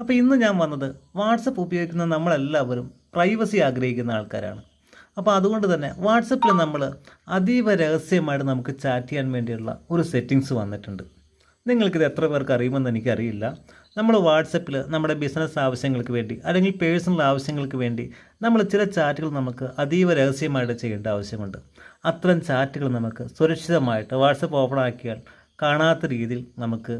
അപ്പോൾ ഇന്ന് ഞാൻ വന്നത് വാട്സപ്പ് ഉപയോഗിക്കുന്ന നമ്മളെല്ലാവരും പ്രൈവസി ആഗ്രഹിക്കുന്ന ആൾക്കാരാണ്. അപ്പോൾ അതുകൊണ്ട് തന്നെ വാട്സപ്പിൽ നമ്മൾ അതീവ രഹസ്യമായിട്ട് നമുക്ക് ചാറ്റ് ചെയ്യാൻ വേണ്ടിയുള്ള ഒരു സെറ്റിങ്സ് വന്നിട്ടുണ്ട്. നിങ്ങൾക്കിത് എത്ര പേർക്ക് അറിയുമെന്ന് എനിക്കറിയില്ല. നമ്മൾ വാട്സപ്പിൽ നമ്മുടെ ബിസിനസ് ആവശ്യങ്ങൾക്ക് വേണ്ടി അല്ലെങ്കിൽ പേഴ്സണൽ ആവശ്യങ്ങൾക്ക് വേണ്ടി നമ്മൾ ചില ചാറ്റുകൾ നമുക്ക് അതീവ രഹസ്യമായിട്ട് ചെയ്യേണ്ട ആവശ്യമുണ്ട്. അത്തരം ചാറ്റുകൾ നമുക്ക് സുരക്ഷിതമായിട്ട് വാട്സപ്പ് ഓപ്പൺ ആക്കിയാൽ കാണാത്ത രീതിയിൽ നമുക്ക്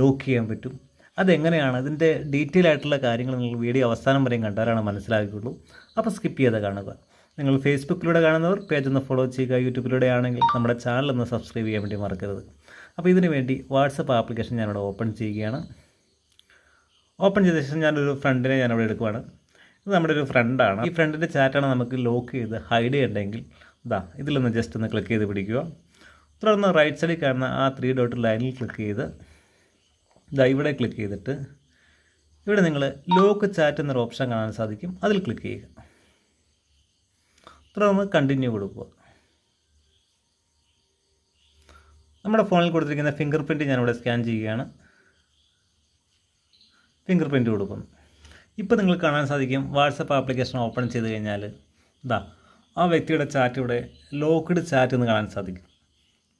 ലോക്ക് ചെയ്യാൻ പറ്റും. അതെങ്ങനെയാണ്? അതിന്റെ ഡീറ്റെയിൽ ആയിട്ടുള്ള കാര്യങ്ങൾ നിങ്ങൾ വീഡിയോ അവസാനം വരെയും കണ്ടാലാണ് മനസ്സിലാക്കിയുള്ളൂ അപ്പോൾ സ്കിപ്പ് ചെയ്ത് കാണുക. നിങ്ങൾ ഫേസ്ബുക്കിലൂടെ കാണുന്നവർ പേജ് ഒന്ന് ഫോളോ ചെയ്യുക യൂട്യൂബിലൂടെ ആണെങ്കിൽ നമ്മുടെ ചാനൽ ഒന്ന് സബ്സ്ക്രൈബ് ചെയ്യാൻ വേണ്ടി മറക്കരുത്. അപ്പോൾ ഇതിനു വേണ്ടി വാട്സപ്പ് ആപ്ലിക്കേഷൻ ഞാനിവിടെ ഓപ്പൺ ചെയ്യുകയാണ്. ഓപ്പൺ ചെയ്ത ശേഷം ഞാനൊരു ഫ്രണ്ടിനെ ഞാനിവിടെ എടുക്കുവാണ്. ഇത് നമ്മുടെ ഒരു ഫ്രണ്ടാണ് ഈ ഫ്രണ്ടിന്റെ ചാറ്റാണ് നമുക്ക് ലോക്ക് ചെയ്ത് ഹൈഡ് ചെയ്യണ്ടെങ്കിൽ ഇതാ ഇതിലൊന്ന് ജസ്റ്റ് ഒന്ന് ക്ലിക്ക് ചെയ്ത് പിടിക്കുക. തുടർന്ന് റൈറ്റ് സൈഡിൽ കാണുന്ന ആ ത്രീ ഡോട്ട് ലൈനിൽ ക്ലിക്ക് ചെയ്ത് ഇതാ ഇവിടെ ക്ലിക്ക് ചെയ്തിട്ട് ഇവിടെ നിങ്ങൾ ലോക്ക് ചാറ്റ് എന്നൊരു ഓപ്ഷൻ കാണാൻ സാധിക്കും. അതിൽ ക്ലിക്ക് ചെയ്യുക. തുടർന്ന് കണ്ടിന്യൂ കൊടുക്കുക. നമ്മുടെ ഫോണിൽ കൊടുത്തിരിക്കുന്ന ഫിംഗർ പ്രിന്റ് ഞാനിവിടെ സ്കാൻ ചെയ്യുകയാണ്. ഫിംഗർ പ്രിന്റ് കൊടുക്കുന്നു. ഇപ്പോൾ നിങ്ങൾ കാണാൻ സാധിക്കും വാട്സപ്പ് ആപ്ലിക്കേഷൻ ഓപ്പൺ ചെയ്ത് കഴിഞ്ഞാൽ ഇതാ ആ വ്യക്തിയുടെ ചാറ്റ് ഇവിടെ ലോക്ക്ഡ് ചാറ്റ് എന്ന് കാണാൻ സാധിക്കും.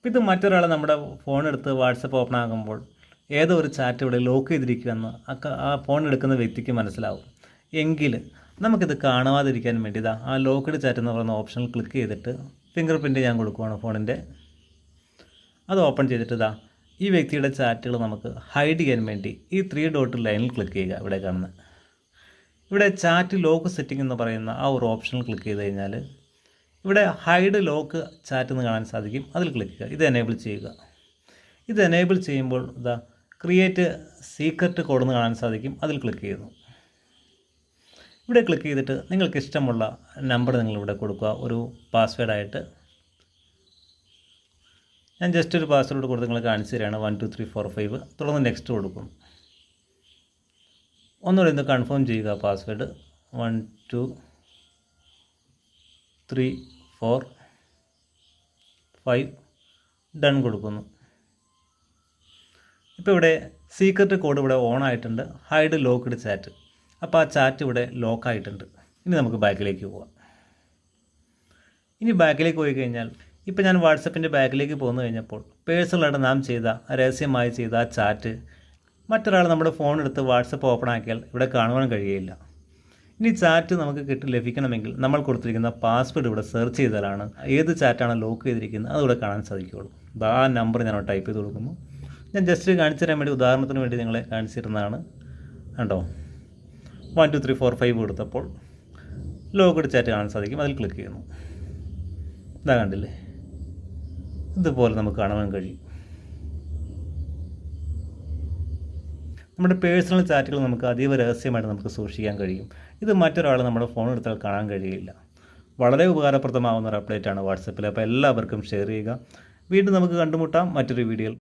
ഇത് മറ്റൊരാൾ നമ്മുടെ ഫോൺ എടുത്ത് വാട്സപ്പ് ഓപ്പൺ ആകുമ്പോൾ ഏതോ ഒരു ചാറ്റ് ഇവിടെ ലോക്ക് ചെയ്തിരിക്കുമെന്ന് ആ ഫോൺ എടുക്കുന്ന വ്യക്തിക്ക് മനസ്സിലാവും. എങ്കിൽ നമുക്കിത് കാണാതിരിക്കാൻ വേണ്ടി ഇതാ ആ ലോക്ക്ഡ് ചാറ്റ് എന്ന് പറയുന്ന ഓപ്ഷനിൽ ക്ലിക്ക് ചെയ്തിട്ട് ഫിംഗർ പ്രിന്റ് ഞാൻ കൊടുക്കുവാണ് ഫോണിന്റെ. അത് ഓപ്പൺ ചെയ്തിട്ട് ഇതാ ഈ വ്യക്തിയുടെ ചാറ്റുകൾ നമുക്ക് ഹൈഡ് ചെയ്യാൻ വേണ്ടി ഈ ത്രീ ഡോട്ട് ലൈനിൽ ക്ലിക്ക് ചെയ്യുക ഇവിടെ കാണുന്ന. ഇവിടെ ചാറ്റ് ലോക്ക് സെറ്റിംഗ് എന്ന് പറയുന്ന ആ ഒരു ഓപ്ഷനിൽ ക്ലിക്ക് ചെയ്ത് കഴിഞ്ഞാൽ ഇവിടെ ഹൈഡ് ലോക്ക് ചാറ്റ് എന്ന് കാണാൻ സാധിക്കും. അതിൽ ക്ലിക്ക് ചെയ്യുക. ഇത് എനേബിൾ ചെയ്യുക. ഇത് എനേബിൾ ചെയ്യുമ്പോൾ ഇതാ ക്രിയേറ്റ് സീക്രട്ട് കോഡെന്ന് കാണാൻ സാധിക്കും. അതിൽ ക്ലിക്ക് ചെയ്യുന്നു. ഇവിടെ ക്ലിക്ക് ചെയ്തിട്ട് നിങ്ങൾക്ക് ഇഷ്ടമുള്ള നമ്പർ നിങ്ങളിവിടെ കൊടുക്കുക. ഒരു പാസ്വേഡായിട്ട് ഞാൻ ജസ്റ്റ് ഒരു പാസ്വേഡ് കൊടുത്ത് നിങ്ങൾ കാണിച്ചു തരികയാണ് one two three four five തുടർന്ന് നെക്സ്റ്റ് കൊടുക്കും. ഒന്നുകൂടെ ഇന്ന് കൺഫേം ചെയ്യുക password one two three four five done കൊടുക്കുന്നു. ഇപ്പോൾ ഇവിടെ സീക്രട്ട് കോഡ് ഇവിടെ ഓൺ ആയിട്ടുണ്ട്. ഹൈഡ് ലോക്ക്ഡ് ചാറ്റ് അപ്പോൾ ആ ചാറ്റ് ഇവിടെ ലോക്ക് ആയിട്ടുണ്ട്. ഇനി നമുക്ക് ബാക്കിലേക്ക് പോവാം. ഇനി ബാക്കിലേക്ക് പോയി കഴിഞ്ഞാൽ ഇപ്പോൾ ഞാൻ വാട്സപ്പിന്റെ ബാക്കിലേക്ക് പോന്നു കഴിഞ്ഞപ്പോൾ പേഴ്സണലായിട്ട് നാം ചെയ്ത രഹസ്യമായി ചെയ്ത ആ ചാറ്റ് മറ്റൊരാൾ നമ്മുടെ ഫോൺ എടുത്ത് വാട്സപ്പ് ഓപ്പൺ ആക്കിയാൽ ഇവിടെ കാണുവാൻ കഴിയില്ല. ഇനി ചാറ്റ് നമുക്ക് കിട്ടി ലഭിക്കണമെങ്കിൽ നമ്മൾ കൊടുത്തിരിക്കുന്ന പാസ്വേഡ് ഇവിടെ സെർച്ച് ചെയ്താലാണ് ഏത് ചാറ്റാണ് ലോക്ക് ചെയ്തിരിക്കുന്നത് അതിവിടെ കാണാൻ സാധിക്കുകയുള്ളൂ. ആ നമ്പർ ഞാൻ ടൈപ്പ് ചെയ്ത് കൊടുക്കുന്നു. ഞാൻ ജസ്റ്റ് കാണിച്ചു തരാൻ വേണ്ടി ഉദാഹരണത്തിന് വേണ്ടി നിങ്ങളെ കാണിച്ചിരുന്നതാണ് കണ്ടോ? One two three four five കൊടുത്തപ്പോൾ ലോഗഡ് ചാറ്റ് കാണാൻ സാധിക്കും. അതിൽ ക്ലിക്ക് ചെയ്യുന്നു. ഇതാ കണ്ടില്ലേ? ഇതുപോലെ നമുക്ക് കാണുവാൻ കഴിയും. നമ്മുടെ പേഴ്സണൽ ചാറ്റുകൾ നമുക്ക് അതീവ രഹസ്യമായിട്ട് നമുക്ക് സൂക്ഷിക്കാൻ കഴിയും. ഇത് മറ്റൊരാൾ നമ്മുടെ ഫോൺ എടുത്താൽ കാണാൻ കഴിയില്ല. വളരെ ഉപകാരപ്രദമാവുന്ന ഒരു അപ്ഡേറ്റ് ആണ് വാട്സപ്പിൽ അപ്പോൾ എല്ലാവർക്കും ഷെയർ ചെയ്യുക. വീണ്ടും നമുക്ക് കണ്ടുമുട്ടാം. മറ്റൊരു വീഡിയോയിൽ